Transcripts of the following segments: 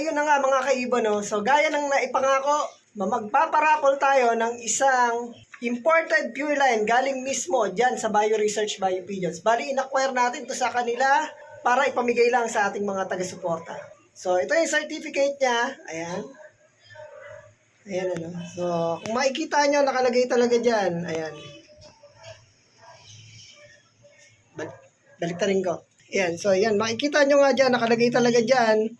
ayun na nga mga kaibon, no? So, gaya ng naipangako, magpaparapol tayo ng isang imported pure line galing mismo dyan sa Bio Research Bio Pigeons. Bali, in-acquire natin to sa kanila para ipamigay lang sa ating mga taga-suporta. So, ito yung certificate niya. Ayan. Ayan, ano. So, kung makikita nyo, nakalagay talaga dyan. Ayan. Bal- baliktarin ko. Ayan, so yan, makikita nyo nga dyan, nakalagay talaga dyan,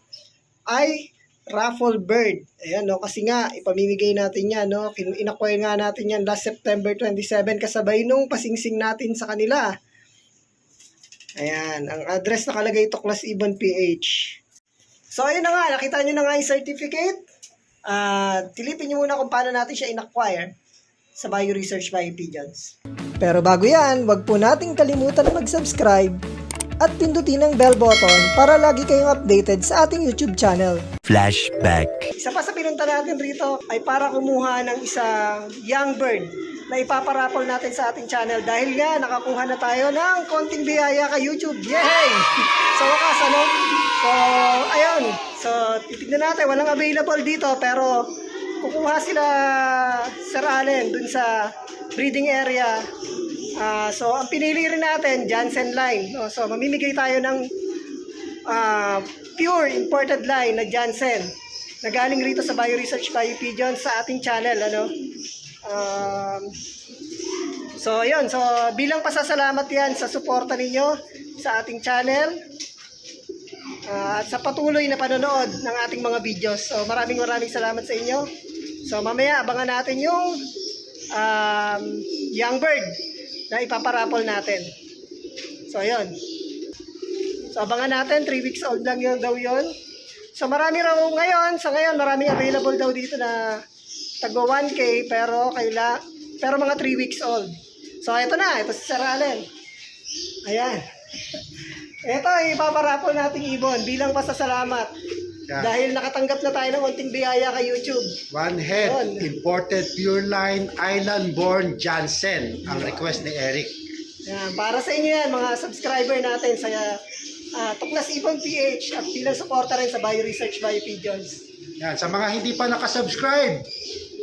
ay raffle bird. Ayan, no, kasi nga, ipamimigay natin yan, no, in-acquire nga natin yan last September 27, kasabay nung pasingsing natin sa kanila. Ayan, ang address nakalagay ito, Class Ibon PH. So, ayun na nga, nakita nyo na nga yung certificate. Ah, tilipin nyo muna kung paano natin siya in-acquire sa Bio Research Bio Pigeons. Pero bago yan, wag po nating kalimutan mag-subscribe at pindutin ang bell button para lagi kayong updated sa ating YouTube channel. Flashback. Isa pa sa pinunta natin rito ay para kumuha ng isang young bird na ipaparapol natin sa ating channel dahil nga nakakuha na tayo ng konting biyaya kay YouTube. Yay! Sa wakas, ano? So, ayun. So, titignan natin. Walang available dito pero kukuha sila Sir Allen dun sa breeding area. Ah, so, ang pinili rin natin, Jansen line. No? So, mamimigay tayo ng ah, pure imported line na Jansen. Na galing rito sa Bio Research Bio Pigeon sa ating channel ano? Um, so ayun so bilang pasasalamat yan sa suporta ninyo sa ating channel ah, at sa patuloy na panonood ng ating mga videos. So maraming maraming salamat sa inyo. So mamaya abangan natin yung um, young bird na ipaparapol natin so ayun So abangan natin, 3 weeks old lang yun daw yun. So marami raw ngayon, sa ngayon maraming available daw dito na tago 1K pero kaila pero mga 3 weeks old. So ito na, ito si Sir Allen. Ayan. Ito, ipaparapol nating ibon bilang pasasalamat. Yeah. Dahil nakatanggap na tayo ng unting biyaya kay YouTube. One head, Yun. imported pure line, island-born Jansen. Ang request ni Eric. Ayan, para sa inyo yan, mga subscriber natin sa ah, Tuklas Ibon PH at bilang suporta rin sa Bio Research Bio Pigeons. Yan, sa mga hindi pa nakasubscribe,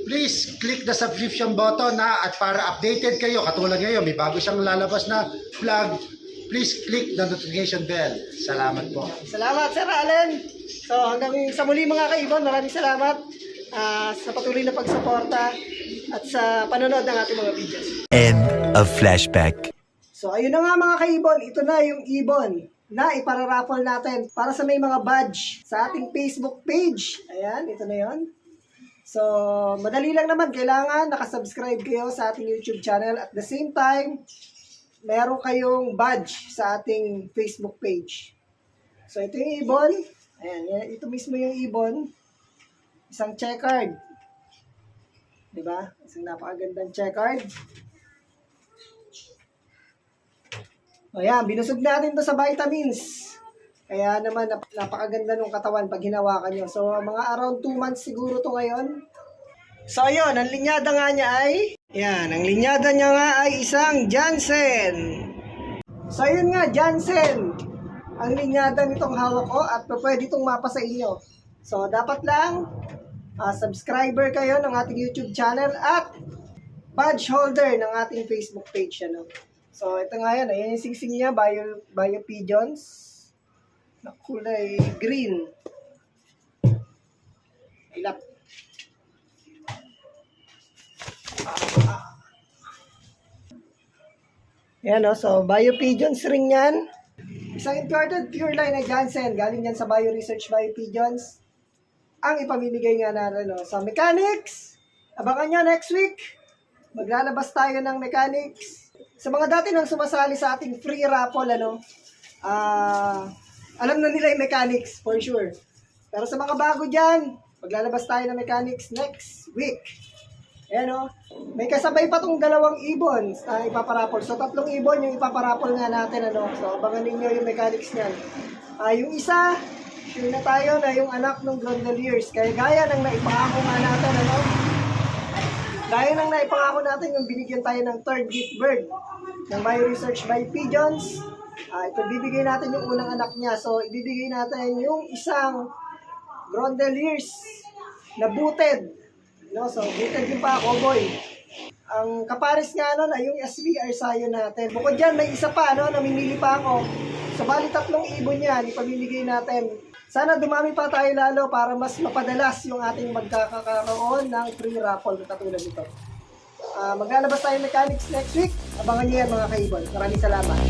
please click the subscription button na at para updated kayo, katulad ngayon, may bago siyang lalabas na vlog, please click the notification bell. Salamat po. Salamat, Sir Allen. So, hanggang sa muli mga kaibon, maraming salamat ah, sa patuloy na pagsuporta at sa panonood ng ating mga videos. End of flashback. So, ayun na nga mga kaibon, ito na yung ibon na ipararaffle natin para sa may mga badge sa ating Facebook page. Ayan, ito na yon. So, madali lang naman. Kailangan nakasubscribe kayo sa ating YouTube channel. At the same time, meron kayong badge sa ating Facebook page. So, ito yung ibon. Ayan, yan, ito mismo yung ibon. Isang checkered. Diba? Isang napakagandang checkered. O yan, binusog natin to sa vitamins. Kaya naman, nap- napakaganda ng katawan pag hinawakan nyo. So, mga around 2 months siguro to ngayon. So, ayun, ang linyada nga niya ay, yan, ang linyada niya nga ay isang Jansen. So, ayun nga, Jansen. Ang linyada nitong hawak ko at pwede itong mapa sa inyo. So, dapat lang, ah, subscriber kayo ng ating YouTube channel at badge holder ng ating Facebook page. Ano? So, ito nga yan. Ayan yung singsing niya, Bio, Bio Pigeons. Na kulay green. Ilap. Yan o. So, Bio Pigeons ring yan. Isang imported pure line na Janssen. Galing yan sa Bio Research Bio Pigeons. Ang ipamimigay nga natin no, sa mechanics. Abangan nyo next week. Maglalabas tayo ng mechanics. Sa mga dati nang sumasali sa ating free raffle, ano, ah, alam na nila yung mechanics, for sure. Pero sa mga bago dyan, maglalabas tayo ng mechanics next week. Ayan o. May kasabay pa tong dalawang ibon na ipaparapol. So, tatlong ibon yung ipaparapol nga natin. Ano? So, abangan ninyo yung mechanics niyan. Ah, yung isa, sure na tayo na yung anak ng Gondoliers. Kaya gaya ng naipangako nga natin, ano? Gaya ng naipangako natin yung binigyan tayo ng third gift bird ng Bio Research by Pigeons. Ah, ito bibigay natin yung unang anak niya. So, ibibigay natin yung isang Grondeliers na booted. No, so booted din pa cowboy. Ang kapares nga nun ay yung SVR sayo natin. Bukod dyan, may isa pa, no, namimili pa ako. Sa bali tatlong ibon yan, ipamimigay natin. Sana dumami pa tayo lalo para mas mapadalas yung ating magkakaroon ng free raffle na katulad nito. Ah, maglalabas tayo mechanics next week. Abangan niyo yan mga kaibon. Maraming salamat.